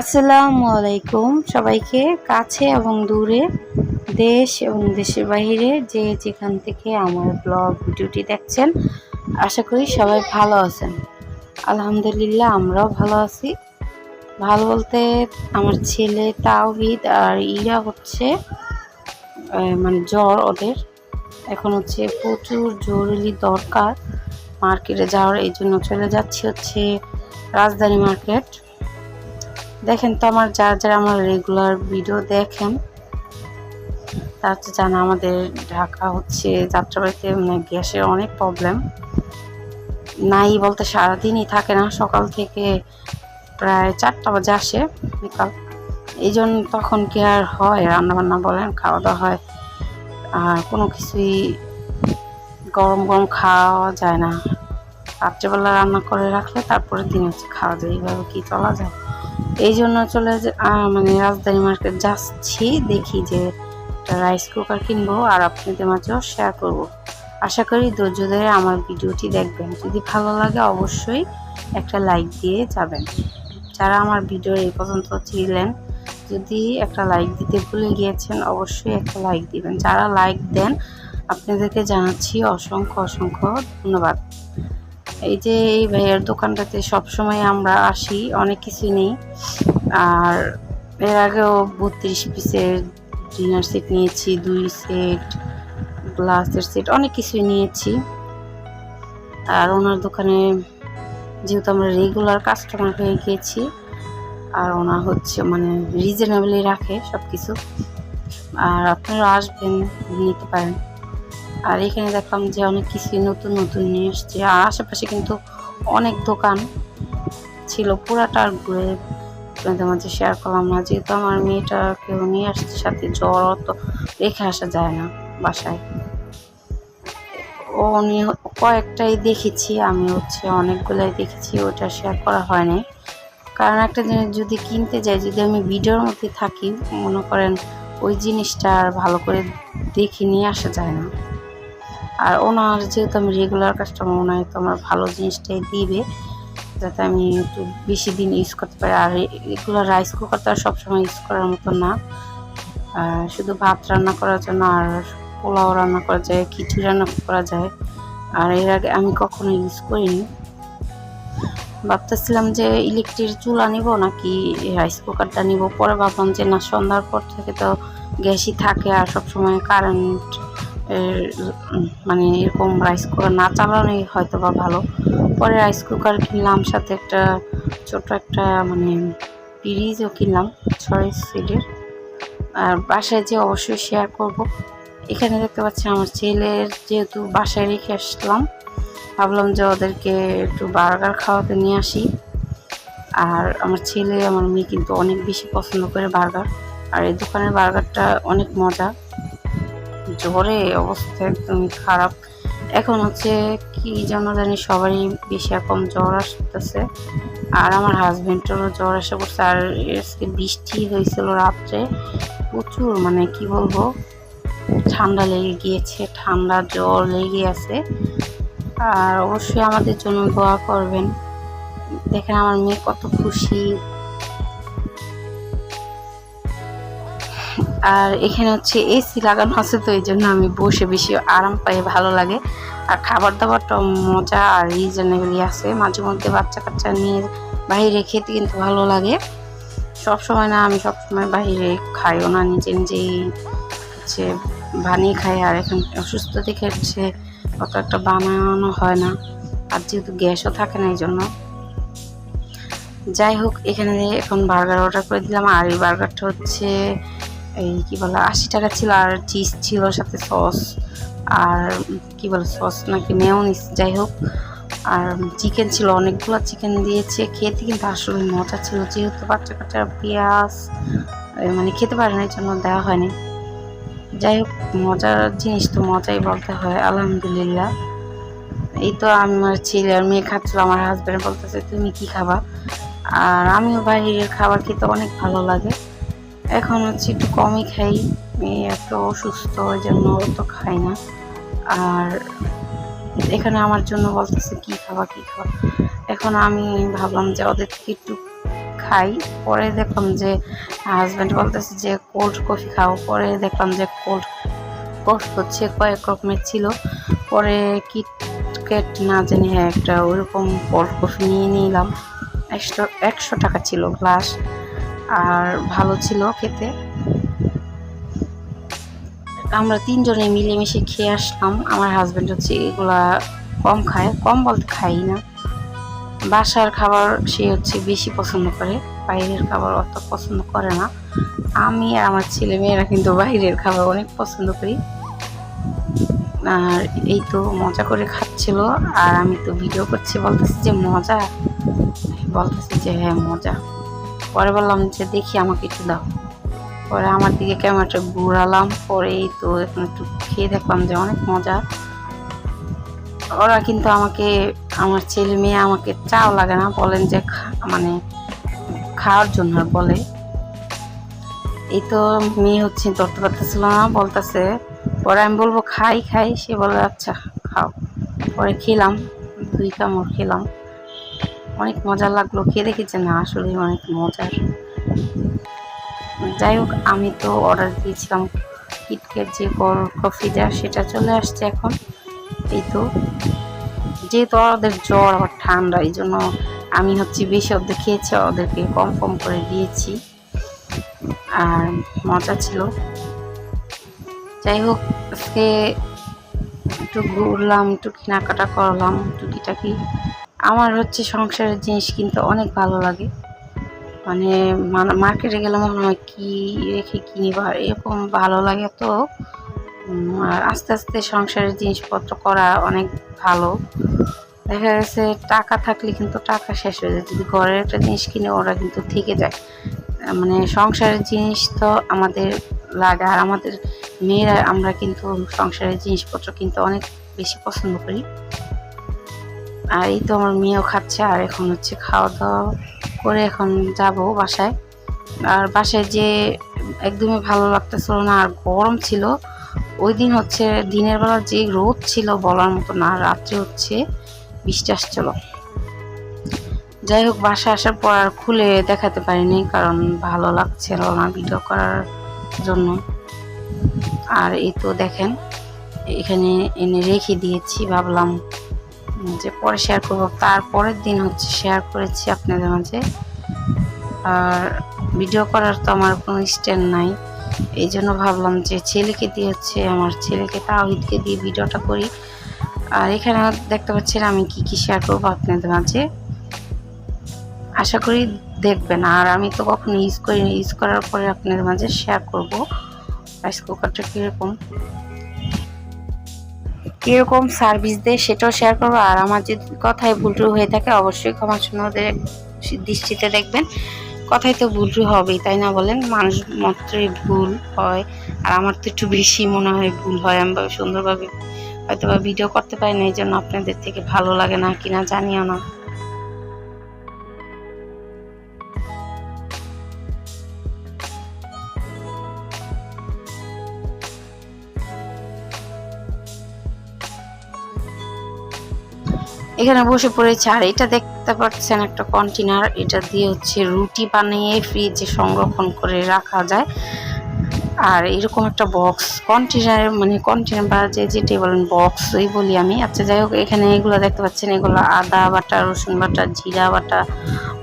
আসসালামু আলাইকুম সবাইকে কাছে এবং দূরে, দেশ এবং দেশের বাইরে যে যেখান থেকে আমার ব্লগ ভিডিওটি দেখছেন, আশা করি সবাই ভালো আছেন। আলহামদুলিল্লাহ, আমরাও ভালো আছি। ভালো বলতে আমার ছেলে তাওহিদ আর ইরা হচ্ছে মানে জ্বর ওদের। এখন হচ্ছে প্রচুর জরুরি দরকার মার্কেটে যাওয়ার, এই জন্য চলে যাচ্ছি হচ্ছে রাজধানী মার্কেট। দেখেন তো আমার যারা যারা আমার রেগুলার ভিডিও দেখেন। তার তো জানা আমাদের ঢাকা হচ্ছে যাত্রাবাড়িতে মানে গ্যাসের অনেক প্রবলেম নাই বলতে সারাদিনই থাকে না, সকাল থেকে প্রায় চারটা বাজে আসে বিকাল। এই জন্য তখন কি আর হয়, রান্নাবান্না বলেন, খাওয়া দাওয়া হয়। আর কোনো কিছুই গরম গরম খাওয়া যায় না। রাত্রেবেলা রান্না করে রাখলে তারপরে দিন হচ্ছে খাওয়া যায় এইভাবে কি চলা যায়? এই জন্য চলে মানে রাজধানী মার্কেট যাচ্ছি, দেখি যে রাইস কুকার কিনবো আর আপনাদের মাঝেও শেয়ার করব। আশা করি ধৈর্য ধরে আমার ভিডিওটি দেখবেন। যদি ভালো লাগে অবশ্যই একটা লাইক দিয়ে যাবেন। যারা আমার ভিডিও এই পর্যন্ত ছিলেন যদি একটা লাইক দিতে ভুলে গিয়েছেন, অবশ্যই একটা লাইক দিবেন। যারা লাইক দেন, আপনাদেরকে জানাচ্ছি অসংখ্য অসংখ্য ধন্যবাদ। এই যে এই ভাইয়ের দোকানটাতে সবসময় আমরা আসি, অনেক কিছুই নেই। আর এর আগেও বত্রিশ পিসের ডিনার সেট নিয়েছি, দুই সেট, গ্লাসের সেট, অনেক কিছুই নিয়েছি। আর ওনার দোকানে যেহেতু আমরা রেগুলার কাস্টমার হয়ে গিয়েছি আর ওনার হচ্ছে মানে রিজনেবলি রাখে সব কিছু আর আপনারা আসবেন, নিতে পারেন। আর এখানে দেখলাম যে অনেক কিছুই নতুন নতুন নিয়ে এসছে। আর আশেপাশে কিন্তু অনেক দোকান ছিল, পুরাটা আর ঘুরে আপনাদের মাঝে শেয়ার করলাম না। যেহেতু আমার মেয়েটা কেউ নিয়ে আসছে, সাথে জ্বর অত রেখে আসা যায় না বাসায়। ও নিয়ে কয়েকটাই দেখেছি, আমি হচ্ছে অনেকগুলাই দেখেছি ওটা শেয়ার করা হয়নি কারণ একটা জিনিস যদি কিনতে যাই, যদি আমি ভিডিওর মধ্যে থাকি, মনে করেন ওই জিনিসটা আর ভালো করে দেখে নিয়ে আসা যায় না। আর ওনার যেহেতু আমি রেগুলার কাস্টমার ওনার তো আমার ভালো জিনিসটাই দিবে, যাতে আমি একটু বেশি দিন ইউজ করতে পারি। আর এগুলো রাইস কুকার তো আর সবসময় ইউজ করার মতো না। শুধু ভাত রান্না করার জন্য আর পোলাও রান্না করা যায়, খিচুড়ি রান্না করা যায়। আর এর আগে আমি কখনো ইউজ করিনি। ভাবতেছিলাম যে ইলেকট্রিক চুলা নিব নাকি রাইস কুকারটা নিব। পরে ভাবলাম যে না, সন্ধ্যার পর থেকে তো গ্যাসই থাকে আর সবসময় কারেন্ট মানে এরকম রাইস কুকার না চালানোই হয়তো বা ভালো। পরে রাইস কুকার কিনলাম, সাথে একটা ছোট একটা মানে পিরিজও কিনলাম, ছয় সিটের। আর বাসায় যে অবশ্যই শেয়ার করব। এখানে দেখতে পাচ্ছি আমার ছেলের যেহেতু বাসায় রেখে আসলাম, ভাবলাম যে ওদেরকে একটু বার্গার খাওয়াতে নিয়ে আসি। আর আমার ছেলে, আমার মেয়ে কিন্তু অনেক বেশি পছন্দ করে বার্গার আর এই দোকানের বার্গারটা অনেক মজা। জ্বরে অবস্থা একদমই খারাপ। এখন হচ্ছে কি যেন জানি সবারই বেশি এখন জ্বর আসতেছে। আর আমার হাজব্যান্ডেরও জ্বর এসে পড়ছে। আর আজকে বৃষ্টি হয়েছিল রাত্রে। প্রচুর মানে কি বলব, ঠান্ডা লেগে গিয়েছে, ঠান্ডা জ্বর লেগে আছে। আর অবশ্যই আমাদের জন্য দোয়া করবেন। দেখেন আমার মেয়ে কত খুশি। আর এখানে হচ্ছে এসি লাগানো আছে, তো এই জন্য আমি বসে বেশি আরাম পাই, ভালো লাগে। আর খাবার দাবারটা মজা, আর রিজনেবলি আছে। মাঝে মধ্যে বাচ্চা কাচ্চা নিয়ে বাইরে খেতে কিন্তু ভালো লাগে। সব সময় না, আমি সব সময় বাইরে খাইও না নিজে নিজেই হচ্ছে বানিয়ে খাই আর এখন অসুস্থ দেখে হচ্ছে অত একটা বানানো হয় না। আর যেহেতু গ্যাসও থাকে না এই জন্য যাই হোক, এখানে এখন বার্গার অর্ডার করে দিলাম। আর এই বার্গারটা হচ্ছে এই কি বলে, আশি টাকা ছিল আর চিজ ছিল সাথে সস আর কি বলে সস নাকি মেয়নিস যাই হোক। আর চিকেন ছিল, অনেকগুলো চিকেন দিয়েছে। খেতে কিন্তু আসলে মজা ছিল, যেহেতু বাচ্চা কাচ্চা, পেঁয়াজ মানে খেতে পারে না এই জন্য দেওয়া হয়নি। যাই হোক, মজার জিনিস তো মজাই বলতে হয়, আলহামদুলিল্লাহ। এই তো আমার ছেলে আর মেয়ে খাচ্ছিল, আমার হাজব্যান্ড বলতেছে, তুমি কি খাবা? আর আমিও বাইরের খাবার খেতে অনেক ভালো লাগে। এখন হচ্ছে একটু কমই খাই। মেয়ে এত অসুস্থ ওই জন্য অত খাই না। আর এখানে আমার জন্য বলতেছে, কি খাবা কি খাবা? এখন আমি ভাবলাম যে ওদের থেকে একটু খাই। পরে দেখলাম যে হাজব্যান্ড বলতেছে যে কোল্ড কফি খাও। পরে দেখলাম যে কোল্ড কফি হচ্ছে কয়েক রকমের ছিল। পরে কিটক্যাট না জানি হ্যাঁ একটা ওইরকম কোল্ড কফি নিয়ে নিলাম। একশো একশো টাকা ছিল গ্লাস আর ভালো ছিল খেতে। আমরা তিনজনে মিলেমিশে খেয়ে আসলাম। আমার হাজব্যান্ড হচ্ছে এগুলা কম খায়। কম বলতে খাই না। বাসার খাবার সে হচ্ছে বেশি পছন্দ করে। বাইরের খাবার অত পছন্দ করে না। আমি আর আমার ছেলে মেয়েরা কিন্তু বাইরের খাবার অনেক পছন্দ করি। আর এই তো মজা করে খাচ্ছিল। আর আমি তো ভিডিও করছি, বলতেছি যে মজা? বলতেছি যে হ্যাঁ মজা। পরে বললাম যে, দেখি আমাকে একটু দাও। পরে আমার দিকে ক্যামেরাটা ঘুরালাম পরে এই তো এখন একটু খেয়ে দেখলাম যে অনেক মজা। ওরা কিন্তু আমাকে, আমার ছেলে মেয়ে আমাকে চাও লাগে না, বলেন যে মানে খাওয়ার জন্য বলে। এই তো মেয়ে হচ্ছে ধরতে পারতেছিল না, বলতেছে, পরে আমি বলব খাই খাই। সে বলে আচ্ছা খাও। পরে খেলাম, দুই কামড় খেলাম। অনেক মজা লাগল। খেয়ে দেখেছে? না আসলে অনেক মজার। যাই হোক, আমি তো অর্ডার দিয়েছিলাম কিটকেট যে কল কফিটা সেটা চলে আসছে এখন। এই তো। যেহেতু ওদের জ্বর আবার ঠান্ডা, এই জন্য আমি হচ্ছে বেশি অর্ধেক খেয়েছি ওদেরকে কম কম করে দিয়েছি। আর মজা ছিল। যাই হোক, আজকে একটু ঘুরলাম, একটু কেনাকাটা করলাম টুকিটাকি আমার হচ্ছে সংসারের জিনিস কিনতে অনেক ভালো লাগে। মানে মার্কেটে গেলে মনে হয় কি রেখে কিনিব আর এরকম ভালো লাগে তো। আর আস্তে আস্তে সংসারের জিনিসপত্র করা অনেক ভালো। দেখা গেছে টাকা থাকলে কিন্তু টাকা শেষ হয়ে যায়। যদি ঘরের একটা জিনিস কিনে, ওরা কিন্তু থেকে যায়। মানে সংসারের জিনিস তো আমাদের লাগে। আর আমাদের মেয়েরা, আমরা কিন্তু সংসারের জিনিসপত্র কিনতে অনেক বেশি পছন্দ করি। আর এই তো আমার মেয়েও খাচ্ছে, আর এখন হচ্ছে খাওয়া দাওয়া করে এখন যাব বাসায়। আর বাসায় যে একদমই ভালো লাগতেছিল না, আর গরম ছিল। ওই দিন হচ্ছে দিনের বেলা যে রোদ ছিল বলার মতো না রাত্রে হচ্ছে বৃষ্টি আসছিল। যাই হোক বাসা আসার পর আর খুলে দেখাতে পারিনি, কারণ ভালো লাগছিল না ভিডিও করার জন্য। আর এই তো দেখেন, এখানে এনে রেখে দিয়েছি, ভাবলাম যে পরে শেয়ার করব। তারপরের দিন হচ্ছে শেয়ার করেছি আপনাদের মাঝে। আর ভিডিও করার তো আমার কোনো স্ট্যান্ড নাই। এই জন্য ভাবলাম যে ছেলেকে দিয়ে হচ্ছে আমার ছেলেকে তাহিদকে দিয়ে ভিডিওটা করি। আর এখানে দেখতে পাচ্ছেন আমি কি কি শেয়ার করব আপনাদের মাঝে। আশা করি দেখবেন। আর আমি তো কখনো ইউজ করি ইউজ করার পরে আপনাদের মাঝে শেয়ার করব। রাইস কুকারটা কীরকম? কীরকম সার্ভিস দেয় সেটাও শেয়ার করব। আর আমার যদি কথায় ভুলটু হয়ে থাকে, অবশ্যই ক্ষমা সুন্দর দৃষ্টিতে দেখবেন। কথায় তো ভুলটু হবেই, তাই না বলেন? মানুষ মাত্রই ভুল হয়, আর আমার তো একটু বেশি মনে হয় ভুল হয়। আমি ভাবে সুন্দরভাবে হয়তো বা ভিডিও করতে পারি না এই জন্য আপনাদের থেকে ভালো লাগে না কিনা জানিও না। এখানে বসে পড়েছে। আর এটা দেখতে পাচ্ছেন একটা কন্টেনার এটা দিয়ে হচ্ছে রুটি বানিয়ে ফ্রিজে সংরক্ষণ করে রাখা যায়। আর এরকম একটা বক্স কন্টেনার মানে কন্টেনার বা যে যেটি বলেন বক্স ওই বলি আমি। আচ্ছা যাই হোক, এখানে এগুলো দেখতে পাচ্ছেন। এগুলো আদা বাটা, রসুন বাটা, জিরা বাটা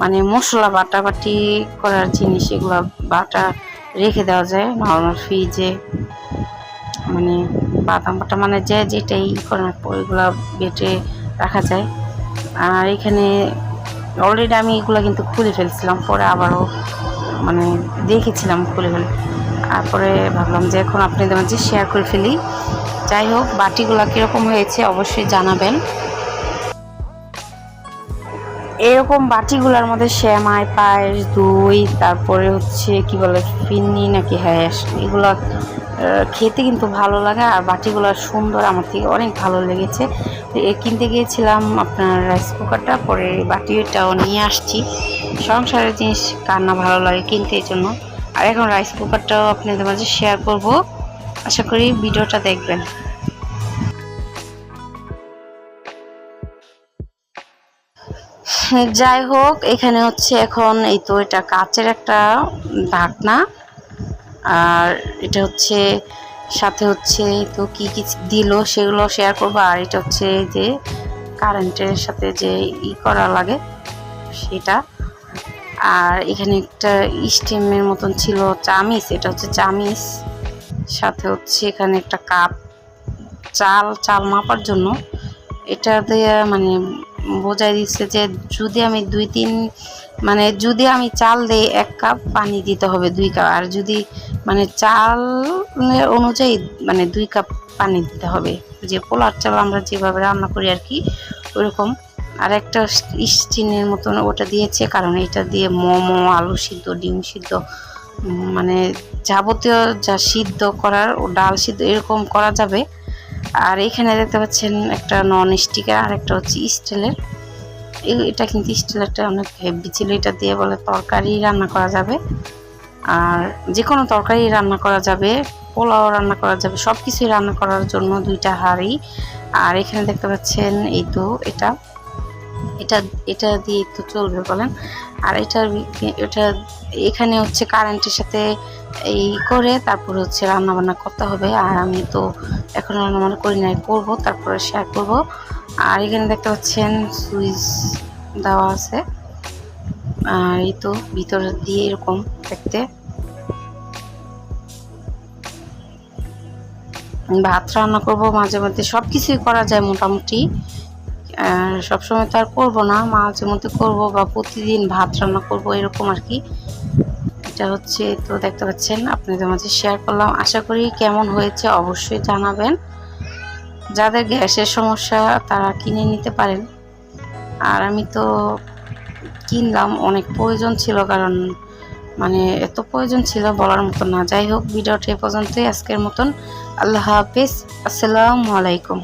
মানে মশলা বাটা বাটি করার জিনিস এগুলো বাটা রেখে দেওয়া যায় নর্মাল ফ্রিজে মানে বাদাম বাটা মানে যে যেটাই করেন, ওইগুলো বেটে রাখা যায়। আর এখানে অলরেডি আমি এগুলো কিন্তু খুলে ফেলছিলাম, পরে আবারও মানে দেখেছিলাম খুলে ফেলে। তারপরে ভাবলাম যে এখন আপনাদের মাঝে শেয়ার করে ফেলি। যাই হোক, বাটিগুলো কীরকম হয়েছে অবশ্যই জানাবেন। এরকম বাটিগুলোর মধ্যে শ্যামাই পায়েস, দই, তারপরে হচ্ছে কি বলে, ফিন্নি নাকি হ্যাস এগুলো খেতে কিন্তু ভালো লাগে আর বাটিগুলো সুন্দর, আমার থেকে অনেক ভালো লেগেছে। তো এ কিনতে গিয়েছিলাম আপনার রাইস কুকারটা, পরে বাটিটাও নিয়ে আসছি। সংসারের জিনিস, কার না ভালো লাগে কিনতে, এই জন্য। আর এখন রাইস কুকারটাও আপনাদের মাঝে শেয়ার করব। আশা করি ভিডিওটা দেখবেন। যাই হোক, এখানে হচ্ছে এখন এই তো এটা কাচের একটা ঢাকনা। আর এটা হচ্ছে, সাথে হচ্ছে তো কি কি দিল সেগুলো শেয়ার করব। আর এটা হচ্ছে যে কারেন্টের সাথে যে ই করা লাগে সেটা। আর এখানে একটা স্টিমের মতন ছিল চামিস এটা হচ্ছে চামিস সাথে হচ্ছে এখানে একটা কাপ চাল চাল মাপার জন্য। এটা দিয়ে মানে বোঝাই দিচ্ছে যে যদি আমি দুই তিন মানে যদি আমি চাল দিই এক কাপ পানি দিতে হবে দুই কাপ। আর যদি মানে চালের অনুযায়ী মানে দুই কাপ পানি দিতে হবে। যে পোলার চাল আমরা যেভাবে রান্না করি আর কি, ওরকম। আর একটা স্টিনের মতন ওটা দিয়েছে, কারণ এটা দিয়ে মোমো, আলু সিদ্ধ, ডিম সিদ্ধ মানে যাবতীয় যা সিদ্ধ করার ও ডাল সিদ্ধ, এরকম করা যাবে। আর এখানে দেখতে পাচ্ছেন একটা নন স্টিকার আর একটা হচ্ছে স্টিলের। এটা কিন্তু স্টিলেরটা অনেক হেভি ছিল, এটা দিয়ে বলে তরকারি রান্না করা যাবে। আর যে কোনো তরকারি রান্না করা যাবে, পোলাও রান্না করা যাবে সব কিছুই রান্না করার জন্য দুইটা হাঁড়ি। আর এখানে দেখতে পাচ্ছেন, এই তো এটা এটা এটা দিয়ে তো চলবে বলেন। আর এটার বি- এটা এখানে হচ্ছে কারেন্টের সাথে এই করে তারপর হচ্ছে রান্না বান্না করতে হবে। আর আমি তো এখন রান্না বান্না করি নাই, করব, তারপরে শেয়ার করব। আর এখানে দেখতে পাচ্ছেন সুইচ দেওয়া আছে। আর এই তো ভিতর দিয়ে এরকম দেখতে। ভাত রান্না করব, মাঝে মধ্যে সব কিছুই করা যায় মোটামুটি। সবসময় তো আর করব না, মাঝে মধ্যে করব বা প্রতিদিন ভাত রান্না করব, এরকম আর কি। এটা হচ্ছে তো দেখতে পাচ্ছেন, আপনাদের মাঝে শেয়ার করলাম। আশা করি কেমন হয়েছে অবশ্যই জানাবেন। যাদের গ্যাসের সমস্যা, তারা কিনে নিতে পারেন। আর আমি তো কিনলাম, অনেক প্রয়োজন ছিল, কারণ মানে এত প্রয়োজন ছিল বলার মতো না। যাই হোক, ভিডিওটা এ পর্যন্তই। আজকের মতন আল্লাহ হাফিজ। আসসালামু আলাইকুম।